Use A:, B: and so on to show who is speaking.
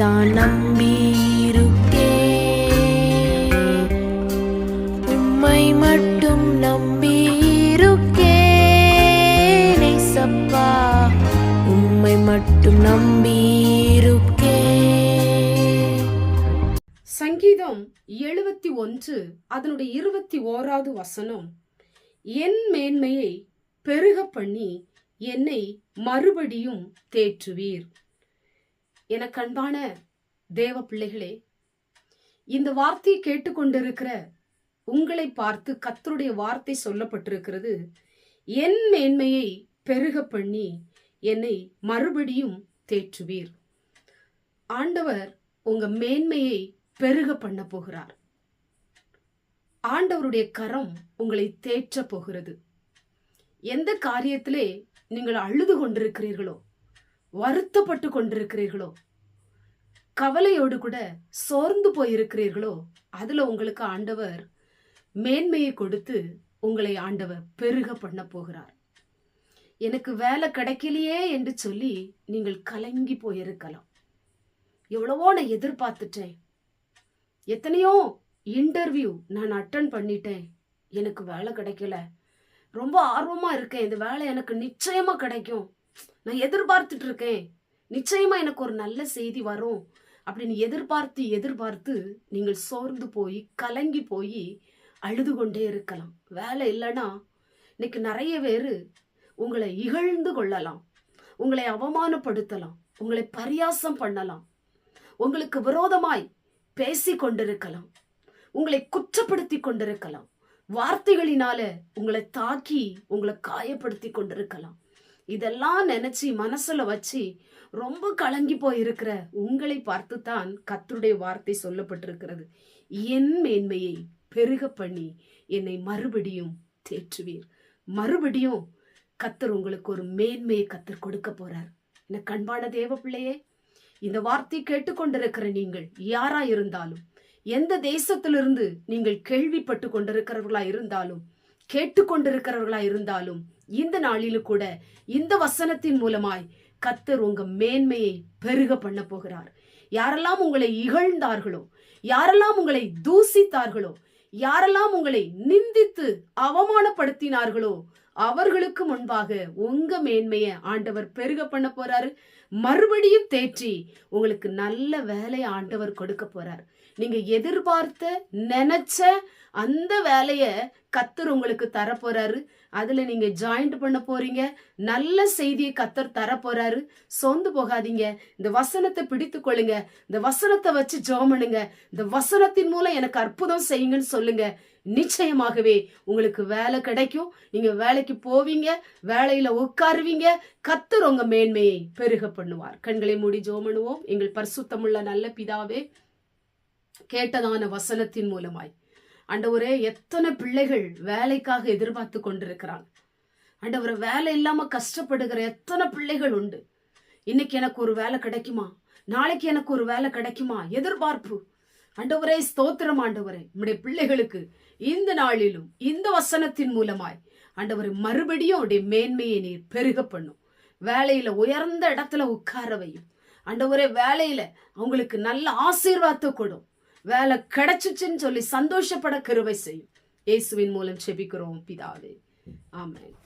A: தான் நம்பியிருக்கே. உம்மை மட்டும் நம்பியிருக்கே. சப்பா உம்மை மட்டும் நம்பியிருக்கே. சங்கீதம் எழுபத்தி ஒன்று அதனுடைய இருபத்தி ஓராவது வசனம். என் மேன்மையை பெருக பண்ணி என்னை மறுபடியும் தேற்றுவீர். எனக்கு அன்பான தேவ பிள்ளைகளே இந்த வார்த்தையை கேட்டுக்கொண்டிருக்கிற உங்களை பார்த்து கத்தருடைய வார்த்தை சொல்லப்பட்டிருக்கிறது. என் மேன்மையை பெருக பண்ணி என்னை மறுபடியும் தேற்றுவீர். ஆண்டவர் உங்க மேன்மையை பெருக பண்ண போகிறார். ஆண்டவருடைய கரம் உங்களை தேற்ற போகிறது. எந்த காரியத்திலே நீங்கள் அழுது கொண்டிருக்கிறீர்களோ வருத்தப்பட்டு கொண்டிருக்கிறீர்களோ? கவலையோடு கூட சோர்ந்து போயிருக்கிறீர்களோ? அதுல உங்களுக்கு ஆண்டவர் மேன்மையை கொடுத்து உங்களை ஆண்டவர் பெருக பண்ண போகிறார். எனக்கு வேலை கிடைக்கலையே என்று சொல்லி நீங்கள் கலங்கி போயிருக்கலாம். எவ்வளவோ நான் எதிர்பார்த்துட்டேன். எத்தனையோ இன்டர்வியூ நான் அட்டன் பண்ணிட்டேன். எனக்கு வேலை கிடைக்கல. ரொம்ப ஆர்வமா இருக்கேன். இந்த வேலை எனக்கு நிச்சயமா கிடைக்கும். நான் எதிர்பார்த்துட்டு இருக்கேன் நிச்சயமா எனக்கு ஒரு நல்ல செய்தி வரும் அப்படின்னு எதிர்பார்த்து எதிர்பார்த்து நீங்கள் சோர்ந்து போய் கலங்கி போய் அழுது கொண்டே இருக்கலாம். வேலை இல்லைன்னா இன்னைக்கு நிறைய பேர் உங்களை இகழ்ந்து கொள்ளலாம். உங்களை அவமானப்படுத்தலாம். உங்களை பரியாசம் பண்ணலாம். உங்களுக்கு விரோதமாய் பேசி கொண்டிருக்கலாம். உங்களை குற்றப்படுத்தி கொண்டிருக்கலாம். வார்த்தைகளினால உங்களை தாக்கி உங்களை காயப்படுத்தி கொண்டிருக்கலாம். இதெல்லாம் நினைச்சு மனசுல வச்சு ரொம்ப கலங்கி போயிருக்கிற உங்களை பார்த்துத்தான் கத்தருடைய வார்த்தை சொல்லப்பட்டிருக்கிறது. என் மேன்மையை பெருக பண்ணி என்னை மறுபடியும் தேற்றுவீர். மறுபடியும் கத்தர் உங்களுக்கு ஒரு மேன்மையை கத்தர் கொடுக்க போறார். என்ன கண்பான தேவ பிள்ளையே இந்த வார்த்தை கேட்டுக்கொண்டிருக்கிற நீங்கள் யாரா இருந்தாலும் எந்த தேசத்திலிருந்து நீங்கள் கேள்விப்பட்டு கொண்டிருக்கிறவர்களா இருந்தாலும் கேட்டுக்கொண்டிருக்கிறவர்களா இருந்தாலும் இந்த நாளிலும் கூட இந்த வசனத்தின் மூலமாய் கத்தர் உங்க மேன்மையை பெருக பண்ண போகிறார். யாரெல்லாம் உங்களை இகழ்ந்தார்களோ யாரெல்லாம் உங்களை தூசித்தார்களோ யாரெல்லாம் உங்களை நிந்தித்து அவமானப்படுத்தினார்களோ அவர்களுக்கு முன்பாக உங்க மேன்மைய ஆண்டவர் பெருக பண்ண போறாரு. மறுபடியும் தேற்றி உங்களுக்கு நல்ல வேலையை ஆண்டவர் கொடுக்க போறார். நீங்க எதிர்பார்த்த நினைச்ச அந்த வேலைய கத்தர் உங்களுக்கு தர போறாரு. அதுல நீங்க ஜாயிண்ட் பண்ண போறீங்க. நல்ல செய்தியை கத்தர் தர போறாரு. சொந்து போகாதீங்க. இந்த வசனத்தை பிடித்து கொள்ளுங்க. இந்த வசனத்தை வச்சு ஜோமனுங்க இந்த வசனத்தின் மூலம் எனக்கு அற்புதம் செய்யுங்கன்னு சொல்லுங்க. நிச்சயமாகவே உங்களுக்கு வேலை கிடைக்கும். நீங்க வேலைக்கு போவீங்க வேலையில உட்காருவீங்க. கத்தர் உங்க மேன்மையை பெருக பண்ணுவார். கண்களை மூடி ஜோமனுவோம். எங்கள் பரிசுத்தமுள்ள நல்ல பிதாவே கேட்டதான வசனத்தின் மூலமாய். அண்டவரே எத்தனை பிள்ளைகள் வேலைக்காக எதிர்பார்த்து கொண்டிருக்கிறாங்க. ஆண்டவரை வேலை இல்லாம கஷ்டப்படுகிற எத்தனை பிள்ளைகள் உண்டு. இன்னைக்கு எனக்கு ஒரு வேலை கிடைக்குமா? நாளைக்கு எனக்கு ஒரு வேலை கிடைக்குமா? எதிர்பார்ப்பு. ஆண்டவரே ஸ்தோத்திரம் ஆண்டவரே. நம்முடைய பிள்ளைகளுக்கு இந்த நாளிலும் இந்த வசனத்தின் மூலமாய் ஆண்டவர் மறுபடியும் உடைய மேன்மையை நீர் பெருக பண்ணும். வேலையில உயர்ந்த இடத்துல உட்கார வையும். ஆண்டவரே வேலையில அவங்களுக்கு நல்ல ஆசீர்வாதத்தை கொடும். வேலை கிடைச்சிச்சுன்னு சொல்லி சந்தோஷப்பட கருவை செய்யும். இயேசுவின் மூலம் செபிக்கிறோம் பிதாவே. ஆமாம்